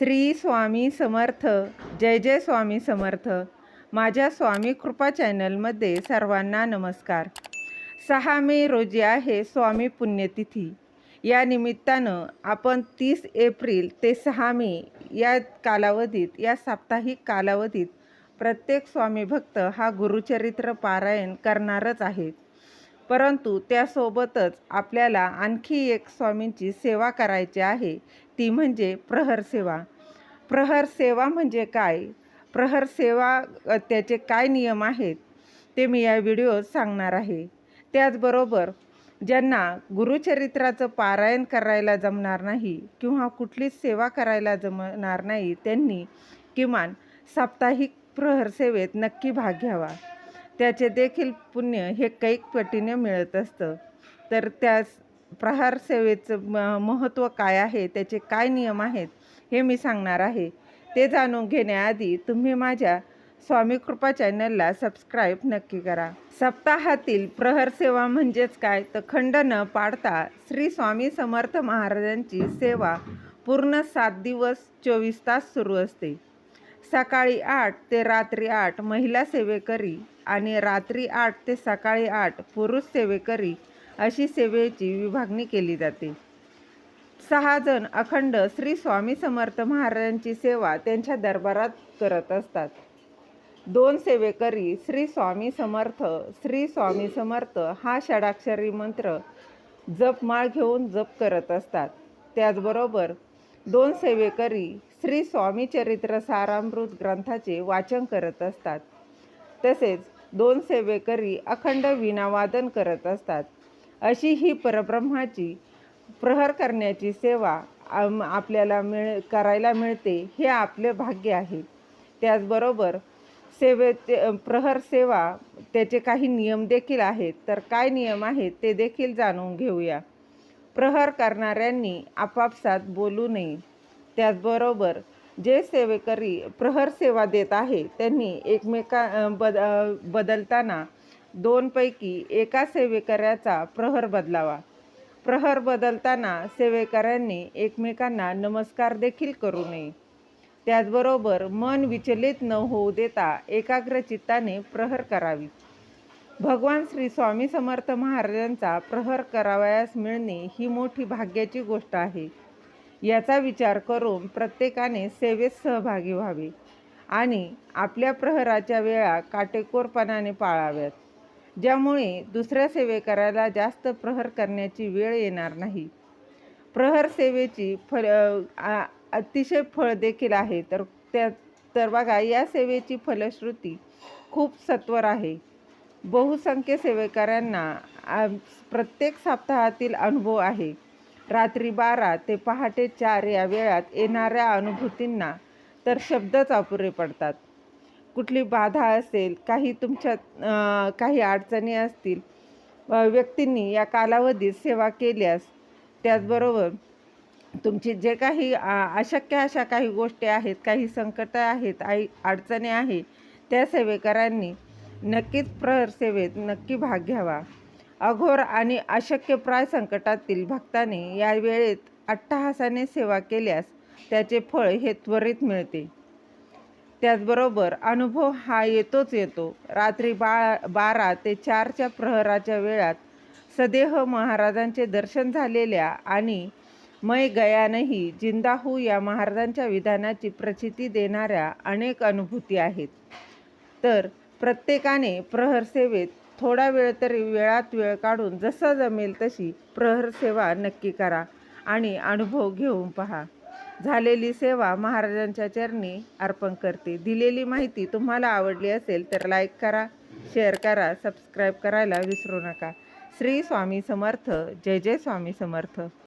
श्री स्वामी समर्थ जय जय स्वामी समर्थ. माझ्या स्वामी कृपा चॅनलमध्ये सर्वांना नमस्कार. सहा मे रोजी आहे स्वामी पुण्यतिथी. या निमित्तानं आपण तीस एप्रिल ते सहा मे या कालावधीत या साप्ताहिक कालावधीत प्रत्येक स्वामी भक्त हा गुरुचरित्र पारायण करणारच आहे परंतु त्यासोबतच आपल्याला आणखी एक स्वामींची सेवा करायची आहे. ती म्हणजे प्रहर सेवा. प्रहर सेवा म्हणजे काय? प्रहर सेवा त्याचे काय नियम आहेत? ते मी या व्हिडिओत सांगणार आहे. त्याचबरोबर ज्यांना गुरुचरित्राचं पारायण करायला जमणार नाही किंवा कुठलीच सेवा करायला जमणार नाही त्यांनी किमान साप्ताहिक प्रहर सेवेत नक्की भाग घ्यावा. त्याचे देखील पुण्य हे कैक पटीने मिळत असतं. तर त्या प्रहार सेवेचं म महत्त्व काय आहे? त्याचे काय नियम आहेत? हे मी सांगणार आहे. ते जाणून घेण्याआधी तुम्ही माझ्या स्वामी कृपा चॅनलला सबस्क्राईब नक्की करा. सप्ताहातील प्रहर सेवा म्हणजेच काय? तर खंड न पाडता श्री स्वामी समर्थ महाराजांची सेवा पूर्ण सात दिवस चोवीस तास सुरू असते. सकाळी आठ ते रात्री आठ महिला सेवेकरी आणि रात्री आठ ते सकाळी आठ पुरुष सेवेकरी अशी सेवेची विभागणी केली जाते. सहा जण अखंड श्री स्वामी समर्थ महाराजांची सेवा त्यांच्या दरबारात करत असतात. दोन सेवेकरी श्री स्वामी समर्थ श्री स्वामी समर्थ हा षडाक्षरी मंत्र जपमाळ घेऊन जप करत असतात. त्याचबरोबर दोन सेवेकरी श्री स्वामी चरित्र सारामृत ग्रंथाचे वाचन करत असतात. तसेच दोन सेवेकरी अखंड विणावादन करत असतात. अशी ही परब्रह्माची प्रहर करण्याची सेवा आम- आपल्याला मिळ करायला मिळते हे आपले भाग्य आहे. त्याचबरोबर सेवे ते प्रहर सेवा त्याचे काही नियम देखील आहेत. तर काय नियम आहेत ते देखील जाणून घेऊया. प्रहर करणाऱ्यांनी आपापसात बोलू नये. त्याचबरोबर जे सेवेकरी प्रहर सेवा देत आहे त्यांनी एकमेका बद बदलताना दोनपैकी एका सेवेकऱ्याचा प्रहर बदलावा. प्रहर बदलताना सेवेकऱ्यांनी एकमेकांना नमस्कार देखील करू नये. त्याचबरोबर मन विचलित न होऊ देता एकाग्र चित्ताने प्रहर करावी. भगवान श्री स्वामी समर्थ महाराजांचा प्रहर करावयास मिळणे ही मोठी भाग्याची गोष्ट आहे. याचा विचार करून प्रत्येकाने सेवेत सहभागी व्हावे आणि आपल्या प्रहराच्या वेळा काटेकोरपणाने पाळाव्यात ज्यामुळे दुसऱ्या सेवेकराला जास्त प्रहर करण्याची वेळ येणार नाही. प्रहर सेवेची फल अतिशय फळ देखील आहे तर त्या तर बघा या सेवेची फलश्रुती खूप सत्वर आहे. बहुसंख्य सेवेकऱ्यांना प्रत्येक सप्ताहातील अनुभव आहे. रात्री बारा ते पहाटे चार या वेळात येणाऱ्या अनुभूतींना तर शब्दच अपुरे पडतात. कुठली बाधा असेल काही तुमच्या काही अडचणी असतील व्यक्तींनी या कालावधीत सेवा केल्यास त्याचबरोबर तुमची जे काही आ, अशक्य अशा काही गोष्टी आहेत काही संकट आहेत आई अडचणी आहे त्या सेवेकरांनी नक्कीच प्रहर सेवेत नक्की भाग घ्यावा. अघोर आणि अशक्यप्राय संकटातील भक्ताने या वेळेत अट्टहासाने सेवा केल्यास त्याचे फळ हे त्वरित मिळते. त्याचबरोबर अनुभव हा येतोच येतो. रात्री बा बारा ते चारच्या प्रहराच्या वेळात सदेह महाराजांचे दर्शन झालेल्या आणि मय गयानही जिंदाहू या महाराजांच्या विधानाची प्रचिती देणाऱ्या अनेक अनुभूती आहेत. तर प्रत्येकाने प्रहर सेवेत थोडा वेळ तरी वेळात वेळ काढून जसं जमेल तशी प्रहर सेवा नक्की करा आणि अनुभव घेऊन पहा. झालेली सेवा महाराजांच्या चरणी अर्पण करते. दिलेली माहिती तुम्हाला आवडली असेल तर लाईक करा शेअर करा सबस्क्राईब करायला विसरू नका. श्री स्वामी समर्थ. जय जय स्वामी समर्थ.